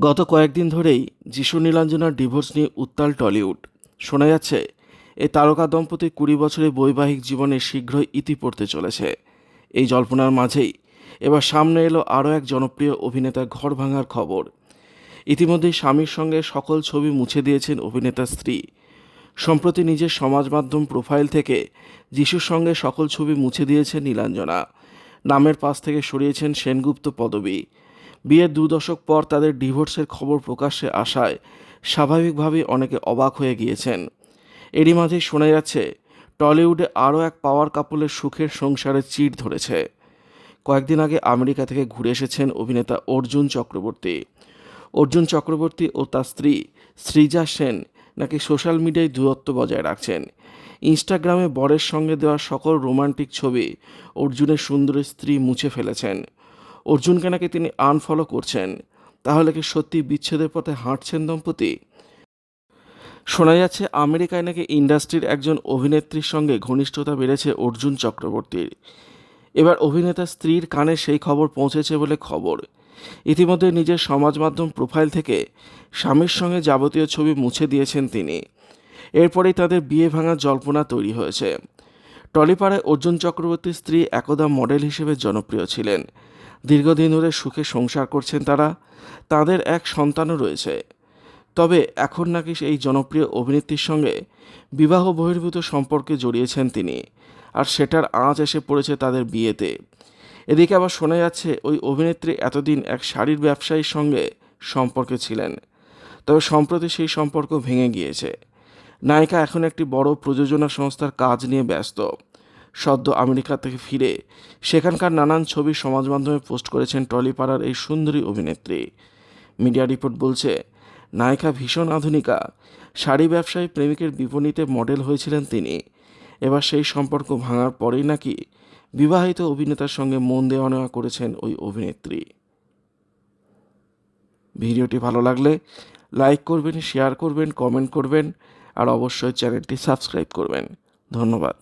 গত কয়েকদিন ধরেই যিশু নীলাঞ্জনার ডিভোর্স নিয়ে উত্তাল টলিউড। শোনা যাচ্ছে এই তারকা দম্পতির কুড়ি বছরের বৈবাহিক জীবনে শীঘ্রই ইতি পড়তে চলেছে। এই জল্পনার মাঝেই এবার সামনে এলো আরও এক জনপ্রিয় অভিনেতার ঘর ভাঙার খবর। ইতিমধ্যেই স্বামীর সঙ্গে সকল ছবি মুছে দিয়েছেন অভিনেতার স্ত্রী। সম্প্রতি নিজের সমাজ মাধ্যম প্রোফাইল থেকে যিশুর সঙ্গে সকল ছবি মুছে দিয়েছেন নীলাঞ্জনা। নামের পাশ থেকে সরিয়েছেন সেনগুপ্ত পদবী। বিয়ের দু দশক পর তাদের ডিভোর্সের খবর প্রকাশ্যে আসায় স্বাভাবিকভাবেই অনেকে অবাক হয়ে গিয়েছেন। এরই মাঝেই শোনা যাচ্ছে, টলিউডে আরও এক পাওয়ার কাপলের সুখের সংসারে চিড় ধরেছে। কয়েকদিন আগে আমেরিকা থেকে ঘুরে এসেছেন অভিনেতা অর্জুন চক্রবর্তী। অর্জুন চক্রবর্তী ও তার স্ত্রী সৃজা সেন নাকি সোশ্যাল মিডিয়ায় দূরত্ব বজায় রাখছেন। ইনস্টাগ্রামে বরের সঙ্গে দেওয়া সকল রোমান্টিক ছবি অর্জুনের সুন্দরী স্ত্রী মুছে ফেলেছেন। অর্জুনকে নাকি তিনি আনফলো করছেন। তাহলে কি সত্যি বিচ্ছেদের পথে হাঁটছেন দম্পতি? শোনা যাচ্ছে, আমেরিকায় নাকি ইন্ডাস্ট্রির একজন অভিনেত্রীর সঙ্গে ঘনিষ্ঠতা বেড়েছে অর্জুন চক্রবর্তীর। এবার অভিনেতা স্ত্রীর কানে সেই খবর পৌঁছেছে বলে খবর। ইতিমধ্যে নিজের সমাজ মাধ্যম প্রোফাইল থেকে স্বামীর সঙ্গে যাবতীয় ছবি মুছে দিয়েছেন তিনি। এরপরেই তাদের বিয়ে ভাঙার জল্পনা তৈরি হয়েছে। টলিপাড়ায় অর্জুন চক্রবর্তীর স্ত্রী একদা মডেল হিসেবে জনপ্রিয় ছিলেন। দীর্ঘদিন ধরে সুখে সংসার করছেন তারা, তাদের এক সন্তানও রয়েছে। তবে এখন নাকি এই জনপ্রিয় অভিনেত্রীর সঙ্গে বিবাহ বহির্ভূত সম্পর্কে জড়িয়েছেন তিনি, আর সেটার আঁচ এসে পড়েছে তাদের বিয়েতে। এদিকে আবার শোনা যাচ্ছে, ওই অভিনেত্রী এতদিন এক শাড়ির ব্যবসায়ীর সঙ্গে সম্পর্কে ছিলেন, তবে সম্প্রতি সেই সম্পর্ক ভেঙে গিয়েছে। নায়িকা এখন একটি বড় প্রযোজনা সংস্থার কাজ নিয়ে ব্যস্ত। সদ্য আমেরিকা থেকে ফিরে। সেখানকার নানান ছবি সমাজ মাধ্যমে পোস্ট করেছেন টলিপাড়ার এই সুন্দরী অভিনেত্রী। মিডিয়া রিপোর্ট বলছে, নায়িকা ভীষণ আধুনিকা। শাড়ি ব্যবসায়ী প্রেমিকের বিপণীতে মডেল হয়েছিলেন তিনি। এবার সেই সম্পর্ক ভাঙার পরেই নাকি বিবাহিত অভিনেতার সঙ্গে মন দেওয়া নেওয়া করেছেন ওই অভিনেত্রী। ভিডিওটি ভালো লাগলে লাইক করবেন, শেয়ার করবেন, কমেন্ট করবেন, আর অবশ্যই চ্যানেলটি সাবস্ক্রাইব করবেন। ধন্যবাদ।